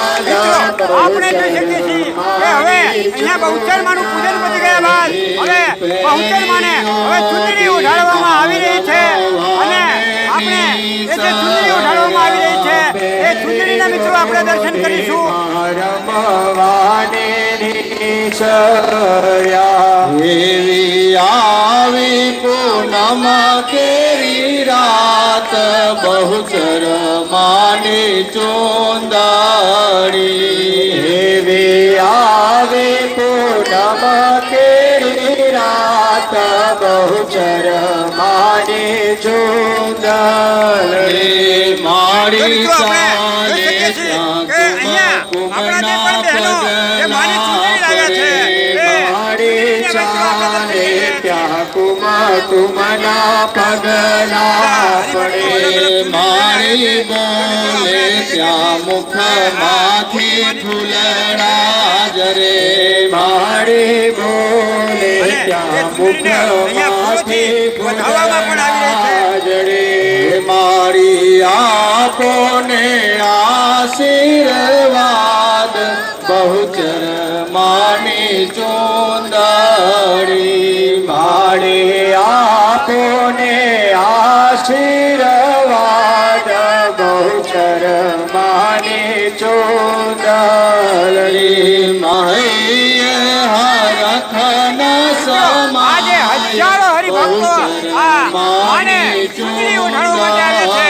આપણે જોઈ શકીએ છીએ કે હવે અહીંયા બહુચર માનું પૂજન પતી ગયા બાદ હવે બહુચર માને હવે ચૂંટણી ઉઠાડવામાં આવી રહી છે. અને આપણે એ જે ચૂંટણી ઉઠાડવામાં આવી રહી છે એ ચૂંટણીના મિત્રો આપણે દર્શન કરીશું. આવી પૂનમ કેરી રાત બહુચર માને ચુંદાડી. હેવે આવે પૂનમ કેરી રાત બહુચર માની ચુંદાડી. તો મારી સાને કુમના જોઈ ચૂંટણીના કુમા તુમના પગલા પડે મારી બોલે ત્યાં મુખમાંથી ઠુલડા જરે મારી બોલે ત્યાં મુખમાંથી છે. જડે મારી આપોને આશીર્વાદ, બહુચર માની ચુંદડી ચુંદડી મહૈય હરખન આજે હજારો હરિભક્તો માને ચૂંટણી ઉઠાડવા માટે આવ્યા છે.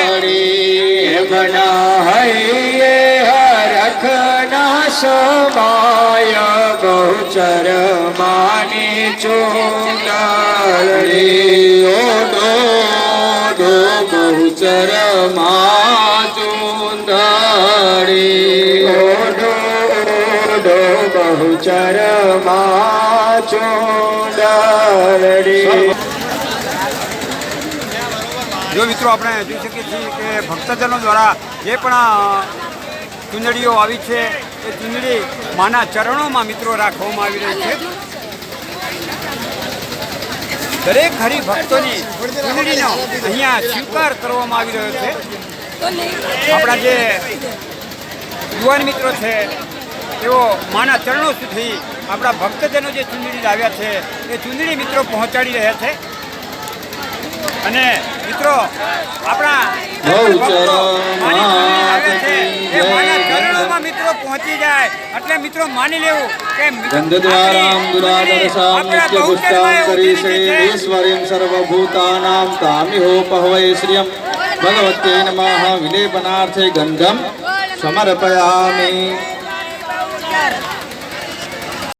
સમાય ગૌચર માની ચોડાળી ઓડો ડો ગૌચર મા ચુંદાળી ઓડો ઓડો ગૌચર મા જો મિત્રો આપણે જોઈ શકીએ છીએ કે ભક્તજનો દ્વારા જે પણ ચૂંદડીઓ આવી છે, એ ચૂંદડી માના ચરણોમાં મિત્રો રાખવામાં આવી રહી છે. દરેક હરિભક્તોની ચૂંદડીનો અહીંયા સ્વીકાર કરવામાં આવી રહ્યો છે. આપણા જે યુવાન મિત્રો છે તેઓ માના ચરણો સુધી આપણા ભક્તજનો જે ચૂંદડી લાવ્યા છે એ ચૂંદડી મિત્રો પહોંચાડી રહ્યા છે. અને મિત્રો આપણા માની મિત્રો પહોંચી જાય. એટલે મિત્રો લેવું કે સર્વભૂતાનામ તામિહોપહવૈ શ્રિયમ. ભગવતે નમઃ. વિલેપનાર્થે ગંધમ સમર્પયામિ. Sir!